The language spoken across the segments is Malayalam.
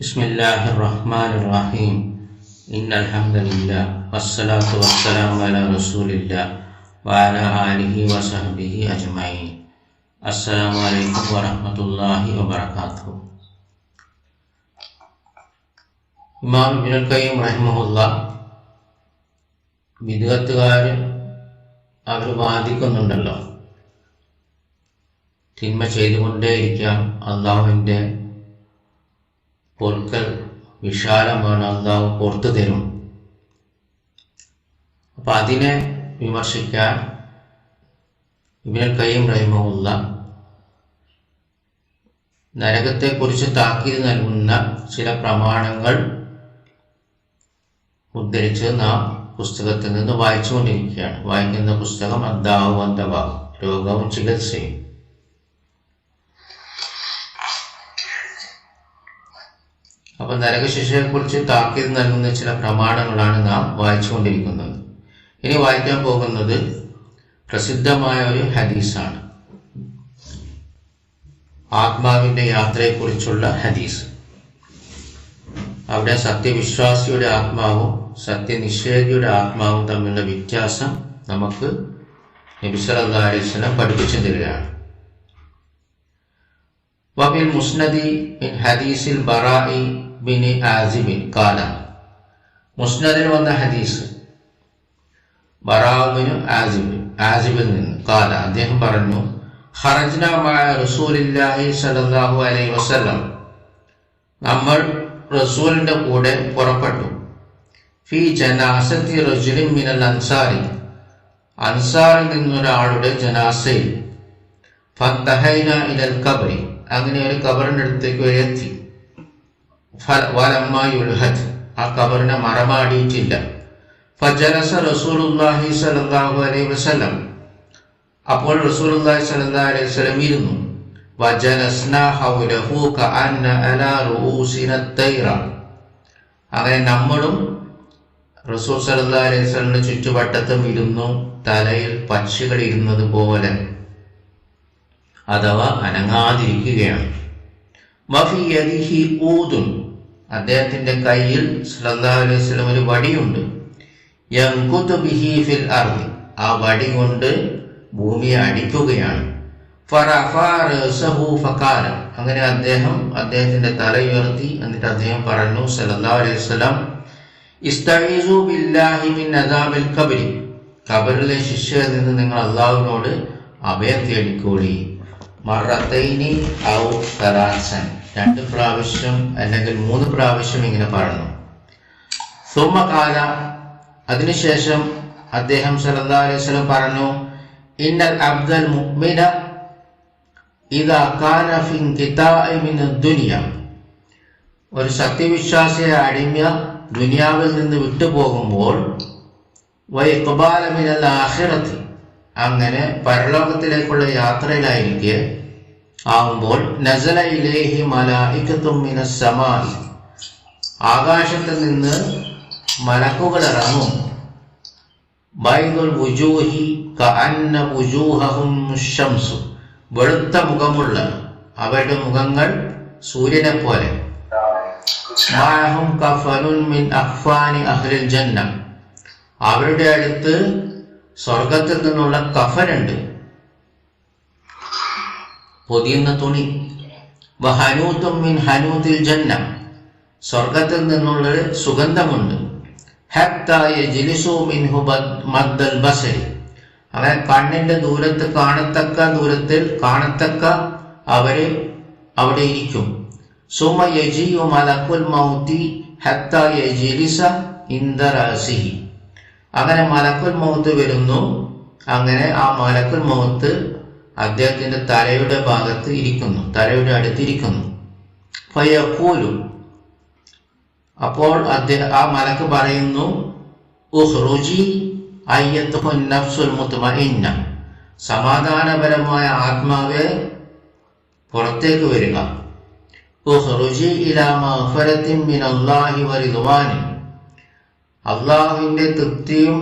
بسم الله الرحمن الرحيم إن الحمد لله والصلاة والسلام على رسول الله وعلى آله وصحبه أجمعين السلام عليكم ورحمة الله وبركاته ഇമാം ഇബ്നുൽ ഖയ്യിം റഹിമഹുല്ല വിദഗത്തുകാർ അവർ വാദിക്കുന്നുണ്ടല്ലോ തിന്മ ചെയ്തുകൊണ്ടേയിരിക്കാം അള്ളാഹുവിൻ്റെ പൊറുക്കൽ വിശാലമാണ് അള്ളാഹു പുറത്തു തരും. അപ്പം അതിനെ വിമർശിക്കാൻ ഇബിനൽ കയ്യം റഹിമുള്ള നരകത്തെക്കുറിച്ച് താക്കീത് നൽകുന്ന ചില പ്രമാണങ്ങൾ ഉദ്ധരിച്ച് നാം പുസ്തകത്തിൽ നിന്ന് വായിച്ചുകൊണ്ടിരിക്കുകയാണ്. വായിക്കുന്ന പുസ്തകം അദ്ദാവും അന്തവാവും രോഗവും ചികിത്സയും. അപ്പോൾ നരകശിക്ഷയെക്കുറിച്ച് താക്കീത് നൽകുന്ന ചില പ്രമാണങ്ങളാണ് നാം വായിച്ചുകൊണ്ടിരിക്കുന്നത്. ഇനി വായിക്കാൻ പോകുന്നത് പ്രസിദ്ധമായ ഒരു ഹദീസാണ്. ആത്മാവിന്റെ യാത്രയെക്കുറിച്ചുള്ള ഹദീസ്. അവിടെ സത്യവിശ്വാസിയുടെ ആത്മാവും സത്യനിഷേധിയുടെ ആത്മാവും തമ്മിലുള്ള വ്യത്യാസം നമുക്ക് നബിസലം പഠിപ്പിച്ചു തരികയാണ്. വബിൽ മുസ്നദി ഇൻ ഹദീസിൽ ബറായി ബിനി ആസിബിൻ കാല. മുസ്നദിൽ വന്ന ഹദീസ്. ബറാബിനു ആസിബ് ആസിബിൽ അദ്ദേഹം പറഞ്ഞു ഹറജ്ന മായ റസൂലില്ലാഹി സലല്ലാഹു അലൈ വസ്ലം നമ്മൾ റസൂലിന്റെ കൂടെ പുറപ്പെട്ടു. ഫി ജനാസത്തി റജുലിൻ മിനൽ അൻസാരി. അൻസാറിൽ നിന്നൊരാളുടെ ജനാസയിൽ. ഫത്തഹൈന ഇലൽ കബറി അങ്ങനെ ഒരു കബറിന്റെ അടുത്തേക്ക് എത്തി ആ കബറിനെ മറമാടിയിട്ടില്ല. അലൈഹി വസല്ലം. അപ്പോൾ അലൈഹി ഇരുന്നു. ഹൗലഹു കഅന്ന അലാ അങ്ങനെ നമ്മളും റസൂൽ സല്ലല്ലാഹു അലൈഹി ചുറ്റുവട്ടത്തും ഇരുന്നു. തലയിൽ പക്ഷികൾ ഇരുന്നത് പോലെ. അഥവാ അനങ്ങാതിരിക്കുകയാണ്. ഊദുൻ. അദ്ദേഹത്തിന്റെ കയ്യിൽ വസല്ലം ഒരു വടിയുണ്ട്. യൻകുതു ബിഹി ഫിൽ അർദി. ആ വടി കൊണ്ട് ഭൂമിയെ അടിക്കുകയാണ്. അങ്ങനെ അദ്ദേഹം അദ്ദേഹത്തിന്റെ തല ഉയർത്തി എന്നിട്ട് അദ്ദേഹം പറഞ്ഞു സല്ലല്ലാഹു അലൈഹി വസല്ലം ഇസ്തഈസു ബില്ലാഹി മിൻ അദാബിൽ ഖബരി. ഖബറിലെ ശിഷ്യയിൽ നിന്ന് നിങ്ങൾ അള്ളാഹുവിനോട് അഭയം തേടിക്കോളി. മറത്തൈനി ഔ തറാസൻ രണ്ട് പ്രാവശ്യം അല്ലെങ്കിൽ മൂന്ന് പ്രാവശ്യം ഇങ്ങനെ പറഞ്ഞു. സുമകാല അതിനുശേഷം അദ്ദേഹം സല്ലല്ലാഹു അലൈഹി പറഞ്ഞു ഇന്നൽ അബ്ദൽ മുഅ്മിന ഇദാ കാന കിതാഇ മിന ദുനിയ. ഒരു സത്യവിശ്വാസിയെ അടിമ ദുനിയാവിൽ നിന്ന് വിട്ടുപോകുമ്പോൾ വൈഖ്ബാല മിനൽ ആഖിറത്തി. അങ്ങനെ പരലോകത്തിലേക്കുള്ള യാത്രയിലായിരിക്കെ സമായി. ആകാശത്തിൽ നിന്ന് മലക്കുകൾ ഇറങ്ങും. വെളുത്ത മുഖമുള്ള അവരുടെ മുഖങ്ങൾ സൂര്യനെ പോലെ. അവരുടെ അടുത്ത് സ്വർഗത്തിൽ നിന്നുള്ള കഫനുണ്ട് പൊതിയുന്ന തുണി. വഹനൂത്തും മിൻ ഹനൂത്തിൽ ജന്ന. സ്വർഗത്തിൽ നിന്നുള്ള സുഗന്ധമുണ്ട്. അങ്ങനെ കണ്ണിന്റെ ദൂരത്ത് കാണത്തക്ക ദൂരത്തിൽ കാണത്തക്ക അവരെ അവിടെ ഇരിക്കും. അങ്ങനെ മലക്കുൽ മൗത്ത് വരുന്നു. അങ്ങനെ ആ മലക്കുൽ മൗത്ത് അദ്ദേഹത്തിന്റെ തലയുടെ ഭാഗത്ത് ഇരിക്കുന്നു തലയുടെ അടുത്തിരിക്കുന്നു ഫയക്കൂലു അപ്പോൾ അദ്ദേഹം ആ മലക്ക് പറയുന്നു നഫ്സുൽ സമാധാനപരമായ ആത്മാവെ പുറത്തേക്ക് വരിക. ഇലാ അള്ളാഹുവിന്റെ തൃപ്തിയും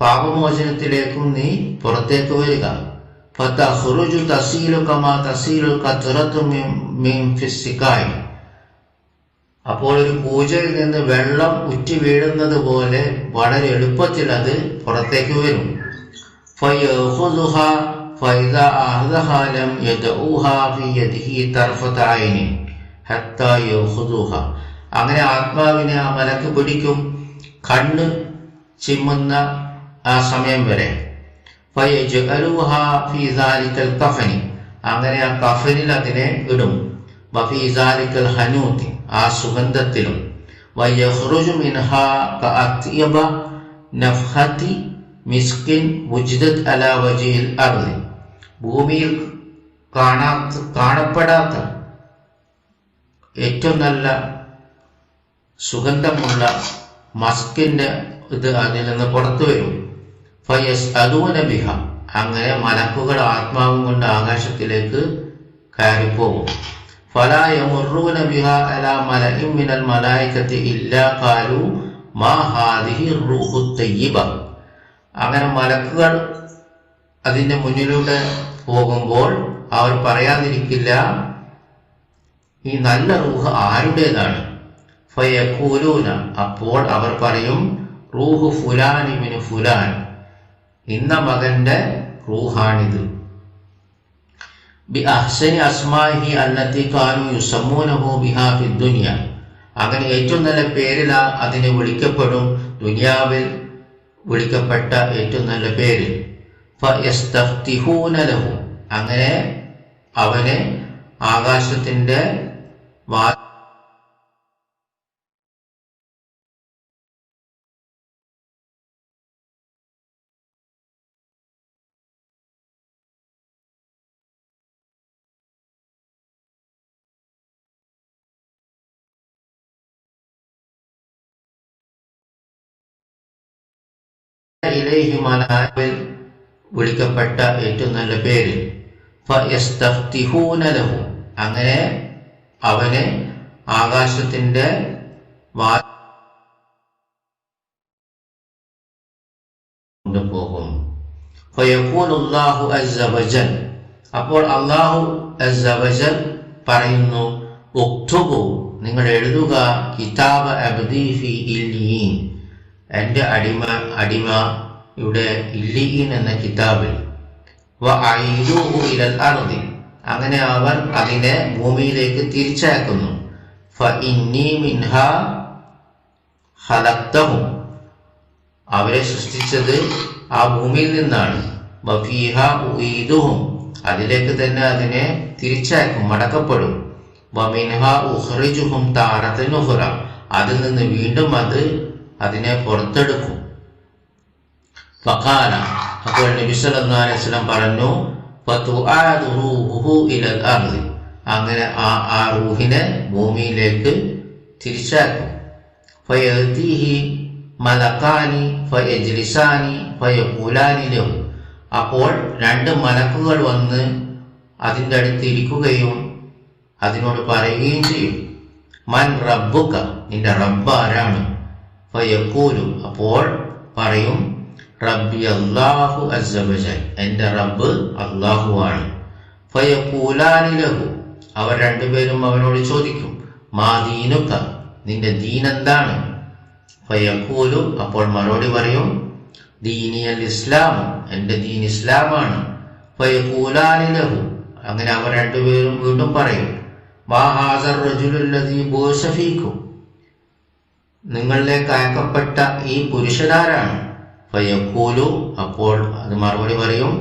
പാപമോചനത്തിലേക്കും നീ പുറത്തേക്ക് വരിക. ഫതഖ്റുജു തസീലു കമാ തസീലു ഖത്രത്തു മിൻ ഫിസ്സിക്കായി അപ്പോൾ ഒരു പൂജയിൽ നിന്ന് വെള്ളം ഉറ്റി വീഴുന്നത് പോലെ വളരെ എളുപ്പത്തിൽ അത് പുറത്തേക്ക് വരും فيأخذها فإذا أخذها لم يدعوها في يده طرفة عين حتى يأخذها അങ്ങനെ ആത്മാവിനെ ആ മലക്ക് പിടിക്കും കണ്ണ് ചിമ്മുന്ന ആ സമയം വരെ അങ്ങനെ ആ കഫനിൽ അതിനെ ഇടും. ആ സുഗന്ധത്തിലും. ഭൂമിയിൽ കാണാത്ത കാണപ്പെടാത്ത ഏറ്റവും നല്ല സുഗന്ധമുള്ള മസ്കിന്റെ ഇത് അതിൽ നിന്ന് പുറത്തു വരും. ഫയസ് അദൂന ബിഹ. അങ്ങനെ മലക്കുകൾ ആത്മാവും കൊണ്ട് ആകാശത്തിലേക്ക് കയറിപ്പോകും. ഫലായമുറൂന ബിഹ അല മലഇം മിനൽ മലായിക്കത്തി ഇല്ലാ കാലു മാ ഹാദിഹി റൂഹു തയ്യിബ. അങ്ങനെ മലക്കുകൾ അതിന്റെ മുന്നിലൂടെ പോകുമ്പോൾ അവർ പറയാതിരിക്കില്ല ഈ നല്ല റൂഹ് ആരുടേതാണ്? ഫയക്കൂലൂന അപ്പോൾ അവർ പറയും റൂഹ് ഫുലാനിമിന് ഫുലാൻ. ഇന്ന മകന്റെ റൂഹാണിത്. ബി അഹ്സനി ബിഹാ അങ്ങനെ ഏറ്റവും നല്ല പേരിൽ അതിനെ വിളിക്കപ്പെടും. ദുനിയാവിൽ വിളിക്കപ്പെട്ട ഏറ്റവും നല്ല പേര്. അങ്ങനെ അവനെ ആകാശത്തിന്റെ വാ ഇലൈഹി മലായിൽ വിളിക്കപ്പെട്ട ഏറ്റവും നല്ല പേര്. അങ്ങനെ അവന് കൊണ്ടുപോകും ഫയക്കൂനുല്ലാഹു അസ്സവജൽ അപ്പോൾ അള്ളാഹു അസ്സവജൽ പറയുന്നു നിങ്ങൾ എഴുതുക കിതാബ അബ്ദി ഫി ഇല്ലീൻ എന്റെ അടിമ അടിമ ഇവിടെ ഇല്ലീൻ എന്ന കിതാബിൽ അങ്ങനെ അവർ അതിനെ ഭൂമിയിലേക്ക് തിരിച്ചയക്കുന്നു. അവരെ സൃഷ്ടിച്ചത് ആ ഭൂമിയിൽ നിന്നാണ്. അതിലേക്ക് തന്നെ അതിനെ തിരിച്ചയക്കും മടക്കപ്പെടും. അതിൽ നിന്ന് വീണ്ടും അത് അതിനെ പുറത്തെടുക്കും. ഫഖാല അപ്പോൾ നബി സല്ലല്ലാഹു അലൈഹി വസല്ലം പറഞ്ഞു ഫതുആദു റൂഹുഹു ഇലൽ അർദി അങ്ങനെ ആ ആ റൂഹിനെ ഭൂമിയിലേക്ക് തിരിച്ചാക്കും ഫയതീഹി മലക്കാനി ഫയജ്ലിസാനി ഫയഖൂലാനി ലഹു അപ്പോൾ രണ്ട് മലക്കുകൾ വന്ന് അതിന്റെ അടുത്ത് ഇരിക്കുകയും അതിനോട് പറയുകയും ചെയ്യും മൻ റബ്ബുക നിന്റെ റബ്ബ് ആരാണ് ഫയക്കൂലും അപ്പോൾ പറയും റബ്ബി അള്ളാഹു അസബജൻ എന്റെ റബ്ബ് അള്ളാഹു ആണ് അവർ രണ്ടുപേരും അവനോട് ചോദിക്കും മാ ദീനുക്ക നിന്റെ ദീൻ എന്താണ്? ഫയക്കൂലു അപ്പോൾ മറുപടി പറയും ദീനിയൽ ഇസ്ലാം. എന്റെ ദീൻ ഇസ്ലാമാണ്. ഫയക്കൂലാനിലഹു അങ്ങനെ അവർ രണ്ടുപേരും വീണ്ടും പറയും മാ ഹാസർ റജുലുല്ലദീ ബോസഫീക്കും നിങ്ങളിലേക്ക് അയക്കപ്പെട്ട ഈ പുരുഷനാരാണ്. ഫയക്കൂലു അപ്പോൾ അത് മറുപടി പറയും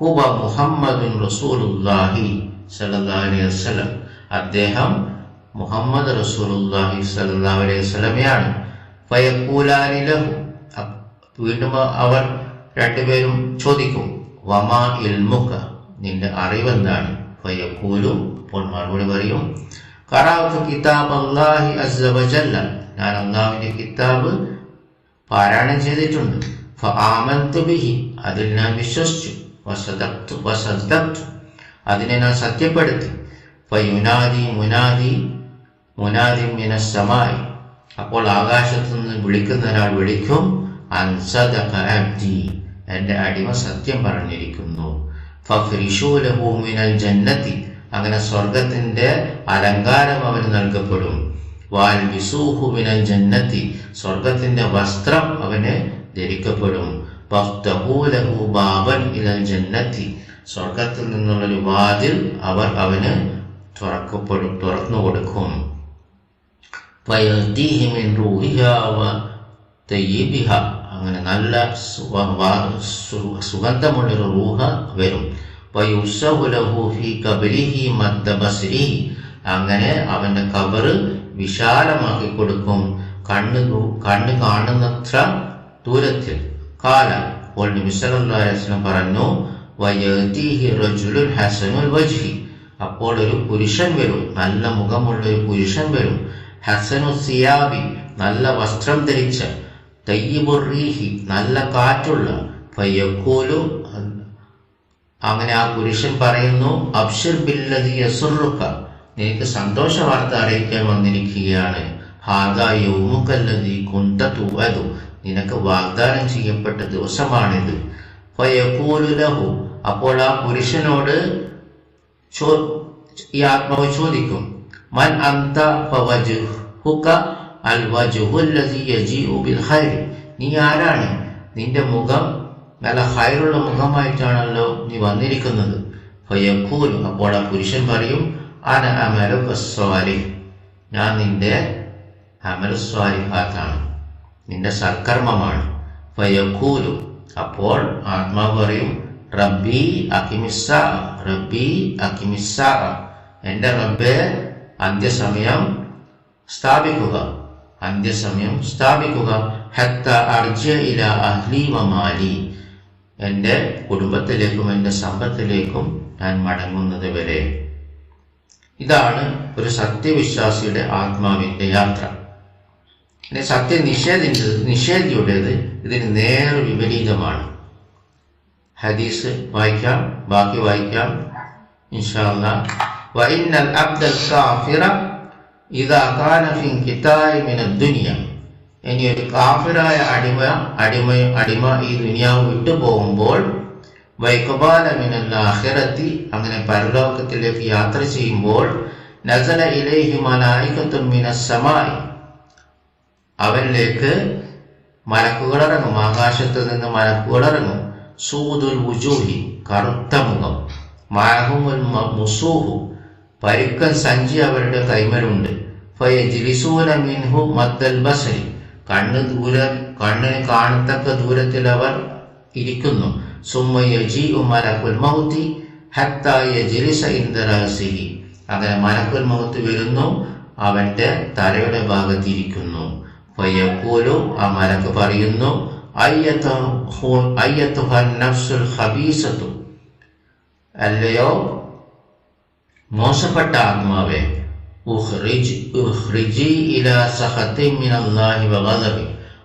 ഹുബ മുഹമ്മദുൻ റസൂലുല്ലാഹി സല്ലല്ലാഹു അലൈഹി വസല്ലം. അദ്ദേഹം മുഹമ്മദ് റസൂലുല്ലാഹി സല്ലല്ലാഹു അലൈഹി ഫയക്കൂലാനി ലഹു. വീണ്ടും അവർ രണ്ടുപേരും ചോദിക്കും വമാ ഇൽമുക? നിന്റെ അറിവെന്താണ് ഫയക്കൂലു അപ്പോൾ മറുപടി പറയും കറാത്തു കിതാബ് അല്ലാഹി അസ്സ വജല്ല ഞാൻ അള്ളാഹുവിന്റെ കിതാബ് പാരായണം ചെയ്തിട്ടുണ്ട്. ബിഹി അതിൽ ഞാൻ വിശ്വസിച്ചു. വസദക്തു വസദക്തു അതിനെ ഞാൻ സത്യപ്പെടുത്തി. ഫയുനാദി മുനാദി മുനാദി മിനസ്സമായി അപ്പോൾ ആകാശത്തു നിന്ന് വിളിക്കുന്ന ഒരാൾ വിളിക്കും അൻസദി എന്റെ അടിമ സത്യം പറഞ്ഞിരിക്കുന്നു. ഫഫ്രിഷൂലഹു മിനൽ ജന്നത്തി. അങ്ങനെ സ്വർഗത്തിന്റെ അലങ്കാരം അവന് നൽകപ്പെടും. വാൽ മിനൽ ജന്നത്തി. സ്വർഗത്തിന്റെ വസ്ത്രം അവന് ധരിക്കപ്പെടും. ബാബൻ ഇലൽ ജന്നത്തി. സ്വർഗത്തിൽ നിന്നുള്ളൊരു വാതിൽ അവർ അവന് തുറക്കപ്പെടും തുറന്നു കൊടുക്കും. അങ്ങനെ നല്ല സുഗന്ധമുള്ളൊരു റൂഹ വരും. അങ്ങനെ അവന്റെ കബറ് വിശാലമാക്കി കൊടുക്കും. കണ്ണ് കണ്ണ് കാണുന്നത്ര ദൂരത്തിൽ. കാല അപ്പോൾ നിമിഷം പറഞ്ഞു അപ്പോൾ ഒരു പുരുഷൻ വരും നല്ല മുഖമുള്ള ഒരു പുരുഷൻ വരും. ഹസനു സിയാബി നല്ല വസ്ത്രം ധരിച്ച തയ്യബുറീഹി നല്ല കാറ്റുള്ള. പയ്യക്കോലു അങ്ങനെ ആ പുരുഷൻ പറയുന്നു അബ്ഷിർ ബില്ലതി യസുറുക്ക നിനക്ക് സന്തോഷ വാർത്ത അറിയിക്കാൻ വന്നിരിക്കുകയാണ്. ഹാദാ യൗമുക്കല്ലതി കുന്ത തുവതു നിനക്ക് വാഗ്ദാനം ചെയ്യപ്പെട്ട ദിവസമാണിത്. ലഹു. അപ്പോൾ ആ പുരുഷനോട് ചോ ഈ ആത്മാവ് ചോദിക്കും മൻ അന്ത അൽ ബിൽ ഖൈർ? നീ ആരാണ്? നിന്റെ മുഖം നല്ല ഹൈറുള്ള മുഖമായിട്ടാണല്ലോ നീ വന്നിരിക്കുന്നത്. അപ്പോൾ ആ പുരുഷൻ പറയും അന അമലുക സ്വാലി ഞാൻ നിന്റെ അമലു നിന്റെ സൽക്കർമ്മമാണ്. ഫയഖൂലു. അപ്പോൾ ആത്മാവ് പറയും റബ്ബി അക്കിമിസ്സ റബ്ബി അക്കിമിസ്സ എന്റെ റബ്ബെ അന്ത്യസമയം സ്ഥാപിക്കുക. അന്ത്യസമയം സ്ഥാപിക്കുക. ഹത്ത അർജ ഇല അഹ്ലി വമാലി എന്റെ കുടുംബത്തിലേക്കും എന്റെ സമ്പത്തിലേക്കും ഞാൻ മടങ്ങുന്നത് വരെ. ഇതാണ് ഒരു സത്യവിശ്വാസിയുടെ ആത്മാവിന്റെ യാത്ര. അല്ലെ സത്യനിഷേധിന്റെത് നിഷേധിയുടേത് ഇതിന് നേരെ വിപരീതമാണ്. ഹദീസ് വായിക്കാം ബാക്കി വായിക്കാം. ഇൻഷാല്ല വൈന്നൽ അബ്ദൽ കാഫിറ ഇതാ കാനഫിൻ കിതായി മിന ദുനിയ. ഇനി ഒരു കാഫിറായ അടിമ അടിമ അടിമ ഈ ദുനിയാവ് വിട്ടുപോകുമ്പോൾ വൈകുബാല മിനല്ലാഹിറത്തി അങ്ങനെ പരലോകത്തിലേക്ക് യാത്ര ചെയ്യുമ്പോൾ നസല ഇലേഹി മലായികത്തും മിനസ്സമായി അവനിലേക്ക് മലക്കുകളിറങ്ങും ആകാശത്ത് നിന്ന് മലക്കുകളിറങ്ങും സൂദുൽ ഉജൂഹി കറുത്ത മുഖം. മാഹുമുൽ മ- മുസൂഹു. പരുക്കൻ സഞ്ചി അവരുടെ കൈമലുണ്ട്. മിൻഹു മദ്ദൽ ബസരി. കണ്ണ് ദൂര കണ്ണിന് കാണത്തക്ക ദൂരത്തിൽ അവർ ഇരിക്കുന്നു. സുമ്മയജി യജീഉ മലക്കുൽ മൗത്തി ഹത്തായ ജിലിസ ഇൻദ റഅസിഹി അങ്ങനെ മലക്കുൽ മൗത്ത് വരുന്നു. അവന്റെ തലയുടെ ഭാഗത്ത് ഫയഖൂലു ആ മലക്ക് പറയുന്നു അല്ലയോ? മോശപ്പെട്ട ആത്മാവെ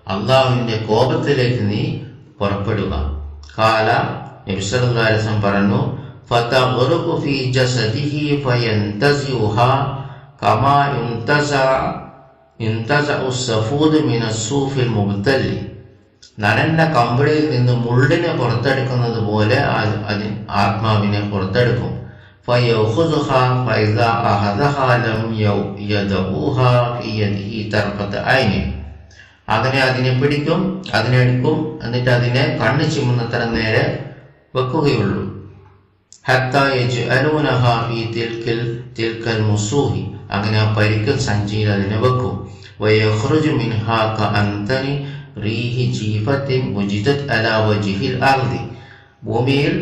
അള്ളാഹുവിന്റെ കോപത്തിലേക്ക് നീ പുറപ്പെടുക. കാല നബി അലൈഹി വസല്ലം പറഞ്ഞു ഫീ ജസദിഹി ഫയന്തസിഉഹാ കമാ യുന്തസ നനഞ്ഞ കമ്പിളിയിൽ നിന്ന് മുള്ളിനെ പുറത്തെടുക്കുന്നത് പോലെ അത് ആത്മാവിനെ പുറത്തെടുക്കും. അങ്ങനെ അതിനെ പിടിക്കും അതിനെടുക്കും എന്നിട്ട് അതിനെ കണ്ണു ചിമ്മുന്നത്ര നേരെ വെക്കുകയുള്ളൂ. ഹത്ത യജ് അലൂനഹ ഫി തിൽക്കൽ തിൽക്കൽ മുസൂഹി അങ്ങനെ ആ പരിക്കൽ സഞ്ചിയിൽ അതിനെ വെക്കും വയഖ്റുജു മിൻഹാ കഅന്തനി റീഹി ജീഫത്തിൻ ഉജിദത് അലാ വജ്ഹിൽ അർദി ഭൂമിയിൽ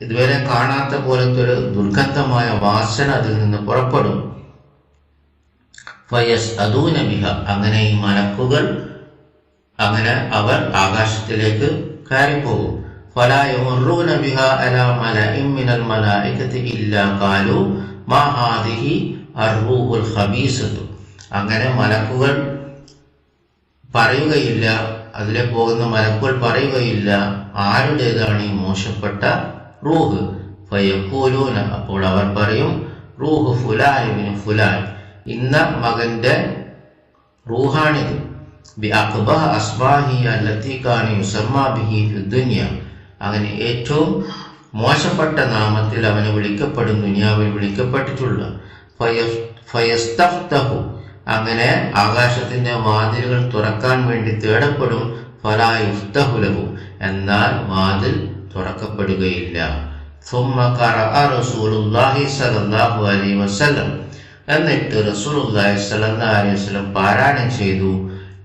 ഇതുവരെ കാണാത്ത പോലത്തെ ഒരു ദുർഗന്ധമായ വാസന അതിൽ നിന്ന് പുറപ്പെടും ഫയസ് അദൂന ബിഹ അങ്ങനെ ഈ മലക്കുകൾ അങ്ങനെ അവർ ആകാശത്തിലേക്ക് കയറിപ്പോകും فلا يمرون بها على ملأ من الملائكة إلا قالوا ما هذه അർഹൂഹുൽ ഹബീസത്തു അങ്ങനെ മലക്കുകൾ പറയുകയില്ല. അതിലെ പോകുന്ന മലക്കുകൾ പറയുകയില്ല. ആരുടേതാണ് ഈ മോശപ്പെട്ട റൂഹ്? ഫയക്കൂലൂന അപ്പോൾ അവർ പറയും റൂഹ് ഫുലാനുവിന് ഫുലാൻ ഇന്ന മകന്റെ റൂഹാണിത്. ബി അക്ബഹ അസ്മാഹി അല്ലത്തിക്കാനി യുസമ്മാബിഹി ഫിദ്ദുനിയ അങ്ങനെ ഏറ്റവും മോശപ്പെട്ട നാമത്തിൽ അവനെ വിളിക്കപ്പെടും ദുനിയാവിൽ വിളിക്കപ്പെട്ടിട്ടുള്ള ഫയസ്തഫ്തഹു അങ്ങനെ ആകാശത്തിന്റെ വാതിലുകൾ തുറക്കാൻ വേണ്ടി തേടപ്പെടും. ഫലായുസ്തഹുലഹു എന്നാൽ വാതിൽ തുറക്കപ്പെടുകയില്ല. എന്നിട്ട് റസൂലുല്ലാഹി സല്ലല്ലാഹു അലൈഹി വസല്ലം പാരായണം ചെയ്തു.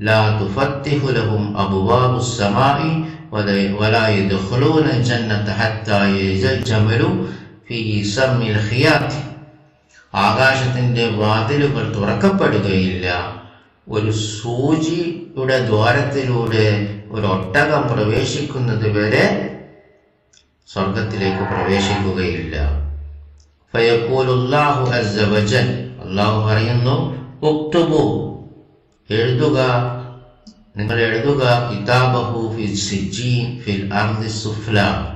ലാ തുഫത്തിഹു ലഹും വലാ യദ്ഖുലൂന ജന്നത ഹത്താ യജമലു ഫീ സമി ഖിയാത്തി. ആകാശത്തിന്റെ വാതിലുകൾ തുറക്കപ്പെടുകയില്ല. ഒരു സൂചിയുടെ ദ്വാരത്തിലൂടെ ഒരു ഒട്ടകം പ്രവേശിക്കുന്നത് വരെ സ്വർഗത്തിലേക്ക് പ്രവേശിക്കുകയില്ല. ഫയക്കൂലുല്ലാഹു അസവജൻ അള്ളാഹു പറയുന്നു ഉക്തുബു എഴുതുക. നിങ്ങൾ എഴുതുക കിതാബഹു ഫിൽ സിജീൻ ഫിൽ അർദി സുഫ്ല.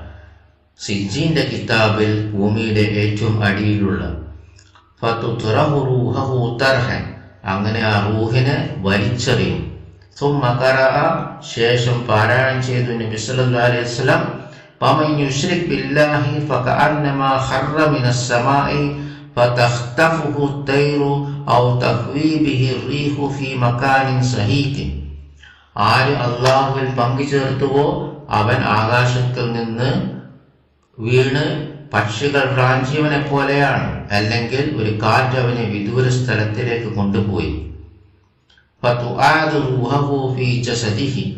സിജീന്റെ കിതാബിൽ ഭൂമിയുടെ ഏറ്റവും അടിയിലുള്ള ഫതുറഹു റൂഹഹു തർഹൻ അങ്ങനെ ആ റൂഹിനെ വലിച്ചെറിയും ثم قرأ ശേഷം പാരായണം ചെയ്തു നബി സല്ലല്ലാഹു അലൈഹി വസല്ലം ومن يشرك بالله فكأنما خر من السماء فتخطفه الطير أو تهوي به الريح في مكان سهيق ആര് അള്ളാഹുവിൽ പങ്കു ചേർത്തുവോ അവൻ ആകാശത്തിൽ നിന്ന് വീണ് പക്ഷികൾ റാഞ്ചിയവനെ പോലെയാണ് അല്ലെങ്കിൽ ഒരു കാറ്റ് അവനെ വിദൂര സ്ഥലത്തിലേക്ക് കൊണ്ടുപോയി.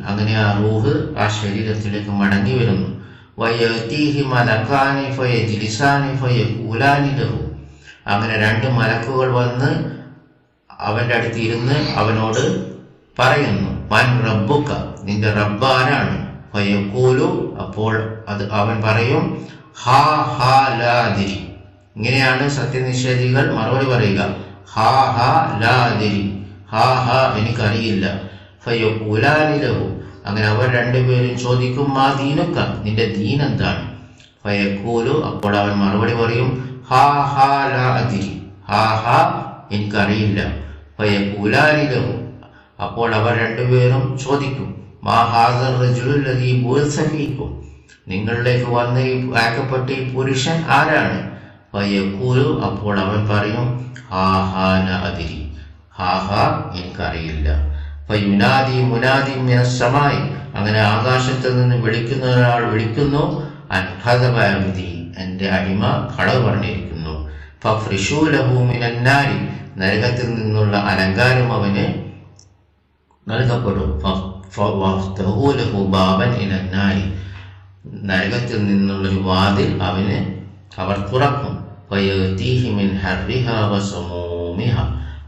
അങ്ങനെ ആ റൂഹ് ആ ശരീരത്തിലേക്ക് മടങ്ങി വരുന്നു. അങ്ങനെ രണ്ട് മലക്കുകൾ വന്ന് അവന്റെ അടുത്ത് ഇരുന്ന് അവനോട് പറയുന്നു മൻ റബ്ബുക്ക നിന്റെ റബ്ബാരാണ് അപ്പോൾ അത് അവൻ പറയും ഹാ ഹാ ലാതിരി ഇങ്ങനെയാണ് സത്യനിഷേധികൾ മറുപടി പറയുക. ഹാ ഹാ ലാതിരി ഹാ ഹാ എനിക്കറിയില്ല. ഫയക്കൂലാനിലഹു അങ്ങനെ അവർ രണ്ടുപേരും ചോദിക്കും മാ ദീനുക്ക നിന്റെ ദീൻ എന്താണ്? ഫയക്കൂലു അപ്പോൾ അവൻ മറുപടി പറയും ഹാ ഹാ ലാ ഹാ ഹാ എനിക്കറിയില്ല. ഫയക്കൂലാലിലഹു അപ്പോൾ അവർ രണ്ടുപേരും ചോദിക്കും മാ ഹാസർ റജുലുല്ലദീ ബുൽസഫീക്കും നിങ്ങളിലേക്ക് വന്ന് ഈ ആക്കപ്പെട്ട ഈ പുരുഷൻ ആരാണ്? വയ്യക്കൂരു അപ്പോൾ അവൻ പറയും ഹാഹാന അതിരി ഹാഹാ എനിക്കറിയില്ല. യുനാദി മുനാദി മിനസ്സമായി അങ്ങനെ ആകാശത്ത് നിന്ന് വിളിക്കുന്ന ഒരാൾ വിളിക്കുന്നു അൻഹദബി എന്റെ അടിമ കളവ് പറഞ്ഞിരിക്കുന്നു. ഫഫ്രിഷൂലഹൂമിനാരി നരകത്തിൽ നിന്നുള്ള അലങ്കാരം അവന് നൽകപ്പെടും. ബാബൻ ഇലന്നാരി നരകത്തിൽ നിന്നുള്ളൊരു വാതിൽ അവന് അവർ തുറക്കും.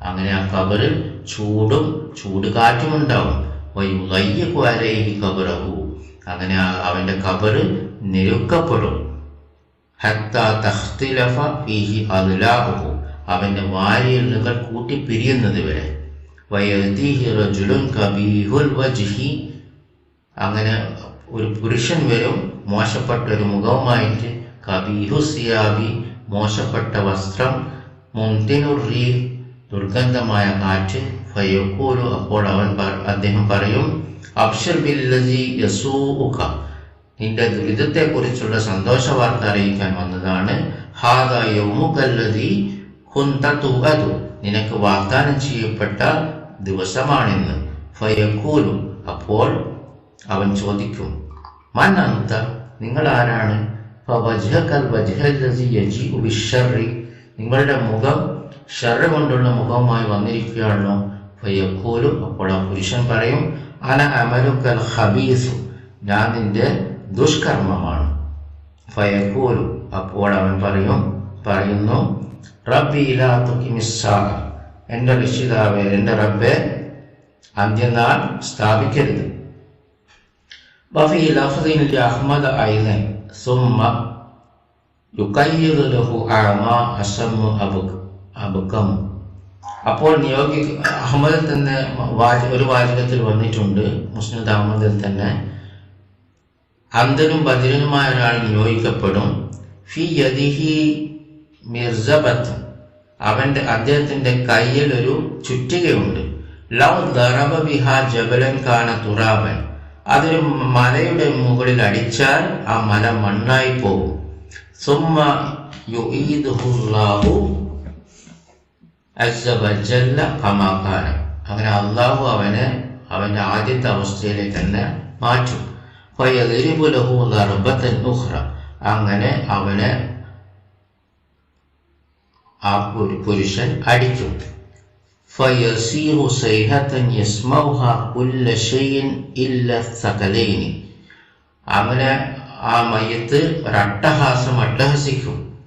അങ്ങനെ ആ കബറിൽ ചൂടും ചൂട് കാറ്റും ഉണ്ടാവും. കബറഹു. അങ്ങനെ അവന്റെ കബറ് നിരുക്കപ്പെടും. ഹത്ത തഖ്തിലഫ ഫീഹി വാരിയലുകൾ കൂട്ടി പിരിയുന്നത് വരെ. കബീഹുൽ വജ്ഹി. അങ്ങനെ ഒരു പുരുഷൻ വരും. മോശപ്പെട്ട ഒരു മുഖവുമായിട്ട് കബീഹു മോശപ്പെട്ട വസ്ത്രം മുന്തിനുറി ദുർഗന്ധമായ കാറ്റ് ഫയക്കൂലു. അപ്പോൾ അവൻ അദ്ദേഹം പറയും അബ്ഷർ ബില്ലജി യസൂഖ നിന്റെ ദുരിതത്തെക്കുറിച്ചുള്ള സന്തോഷ വാർത്ത അറിയിക്കാൻ വന്നതാണ്. ഹാദ യൗമുകല്ലതി ഹുന്തതുഅതു നിനക്ക് വാഗ്ദാനം ചെയ്യപ്പെട്ട ദിവസമാണിന്ന്. ഫയക്കൂലു. അപ്പോൾ അവൻ ചോദിക്കും മൻ അന്ത നിങ്ങൾ ആരാണ് നിങ്ങളുടെ മുഖം ഷർറ് കൊണ്ടുള്ള മുഖവുമായി വന്നിരിക്കുകയാണല്ലോ. പയ്യക്കോലും അപ്പോൾ ആ പുരുഷൻ പറയും അന അമലുക്കൽ ഹബീസു ഞാൻ നിന്റെ ദുഷ്കർമ്മമാണ്. ഫയക്കൂലു അപ്പോൾ അവൻ പറയും പറയുന്നു റബ്ബി എന്റെ രക്ഷിതാവേ എന്റെ റബ്ബെ അന്ത്യനാൾ സ്ഥാപിക്കരുത്. وفي لفظ لأحمد أيضا ثم يقيد له أعمى أسم أبك- أبكم അപ്പോൾ നിയോഗി അഹമ്മദിൽ തന്നെ വാച ഒരു വാചകത്തിൽ വന്നിട്ടുണ്ട് മുസ്ലിം അഹമ്മദിൽ തന്നെ അന്ധനും ബദിരനുമായ ഒരാൾ നിയോഗിക്കപ്പെടും ഫി യദിഹി മിർസബത്ത് അവന്റെ അദ്ദേഹത്തിന്റെ കയ്യിൽ ഒരു ചുറ്റികയുണ്ട് ലൗ ദറബ ബിഹ ജബലൻ കാന തുറാബൻ അതൊരു മലയുടെ മുകളിൽ അടിച്ചാൽ ആ മല മണ്ണായി പോകും. അങ്ങനെ അള്ളാഹു അവനെ അവന്റെ ആദ്യത്തെ അവസ്ഥയിലേക്ക് തന്നെ മാറ്റും. അങ്ങനെ അവനെ ആ ഒരു പുരുഷൻ അടിക്കും. സകലൈനി അങ്ങനെ ആ മയ്യത്ത് ഒരട്ടഹാസം അട്ടഹസിക്കും.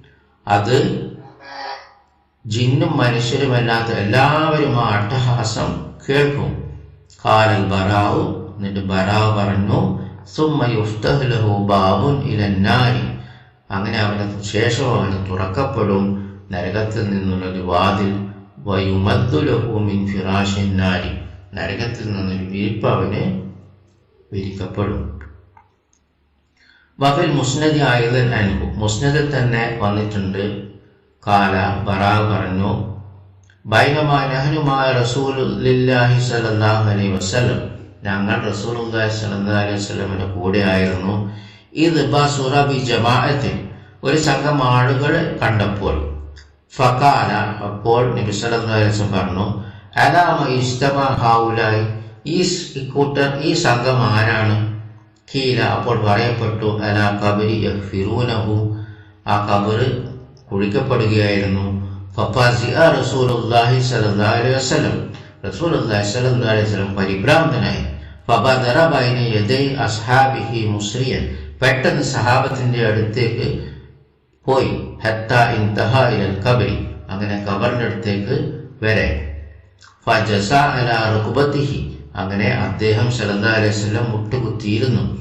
അത് ജിന്നും മനുഷ്യരുമല്ലാത്ത എല്ലാവരും ആ അട്ടഹാസം കേൾക്കും. കാലൽ ബറാവു എന്നിട്ട് ബറാവ് പറഞ്ഞു സുമ്മ യുഫ്തഹ്ലഹു ബാബുൻ ഇലന്നാരി. അങ്ങനെ അവന് ശേഷം അവന് തുറക്കപ്പെടും നരകത്തിൽ നിന്നുള്ളൊരു വാതിൽ വയുമദ്ദുലഹു മിൻ ഫിറാഷിന്നാരി നരകത്തിൽ നിന്നൊരു വിരിപ്പ് അവന് വിരിക്കപ്പെടും. വഫിൽ മുസ്നദി ആയുധൻ അനുഭവം. മുസ്നദിൽ തന്നെ വന്നിട്ടുണ്ട്. കാല ബറാവ് പറഞ്ഞു ബൈനമായ നഹനുമായ റസൂലുല്ലാഹി സല്ലല്ലാഹു അലൈഹി വസല്ലം. ഞങ്ങൾ റസൂലുല്ലാഹി സല്ലല്ലാഹു അലൈഹി വസ്ലമിന്റെ കൂടെ ആയിരുന്നു. ഇത് ബസുറബി ജമാഅത്തിൽ ഒരു സംഘം ആളുകൾ കണ്ടപ്പോൾ ഫക്കാല അപ്പോൾ സല്ലല്ലാഹു പറഞ്ഞു അലാമ ഇഷ്ടമ ഹൗലായി ഈ ഇക്കൂട്ടർ ഈ സംഘം ആരാണ്? കീല. അപ്പോൾ പറയപ്പെട്ടു അല കബരി ഫിറൂനഹു ആ കബറ് കുഴിക്കപ്പെടുകയായിരുന്നു. സ്വല്ലല്ലാഹു അലൈഹി വസല്ലം. റസൂലുള്ളാഹി സ്വല്ലല്ലാഹു അലൈഹി വസല്ലം പരിഭ്രാന്തനായി. ഫബദറ ബൈന യദൈ അസ്ഹാബിഹി മുസ്ലിയൻ. പെട്ടെന്ന് സഹാബത്തിന്റെ അടുത്തേക്ക് പോയി. അങ്ങനെ കബറിന്റെ അടുത്തേക്ക് വരെ. അങ്ങനെ അദ്ദേഹം സല്ലല്ലാഹു അലൈഹി വസല്ലം മുട്ടുകുത്തിയിരുന്നു.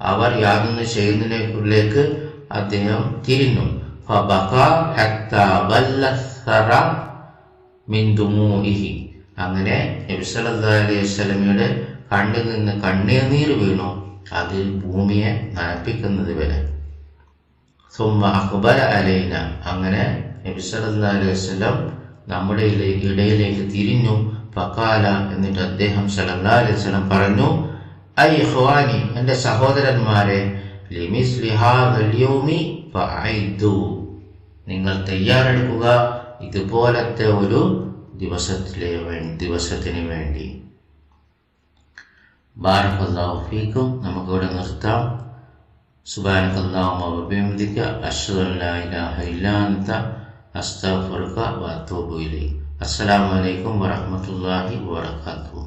അവർ യാതൊന്ന് ചെയ്യുന്നതിനേക്കുള്ളിലേക്ക് അദ്ദേഹം തിരിഞ്ഞു. അങ്ങനെ അലൈഹി വസല്ലമയുടെ കണ്ണിൽ നിന്ന് കണ്ണീർ വീണു. അത് ഭൂമിയെ നനപ്പിക്കുന്നത് വരെ. അക്ബര അലൈന. അങ്ങനെ നബി സല്ലല്ലാഹു അലൈഹി വസല്ലം നമ്മുടെ ഇടയിലേക്ക് തിരിഞ്ഞു. ഫക്കാല എന്നിട്ട് അദ്ദേഹം സല്ലല്ലാഹു അലൈഹി പറഞ്ഞു ഐ ഹുവാനി എന്റെ സഹോദരന്മാരെ നിങ്ങൾ തയ്യാറെടുക്കുക ഇതുപോലത്തെ ഒരു ദിവസത്തിലെ ദിവസത്തിന് വേണ്ടി. ബാറക്കല്ലാഹു ഫീക്കും നമുക്കിവിടെ നിർത്താം സുബാനക അല്ലാഹുമ്മ വബിഹംദിക അഷ്ഹദു അൻ ലാ ഇലാഹ ഇല്ലാ അൻത അസ്തഗ്ഫിറുക വഅതൂബു ഇലൈക് അസ്സലാമു അലൈക്കും വറഹ്മത്തുള്ളാഹി വബറകാതുഹു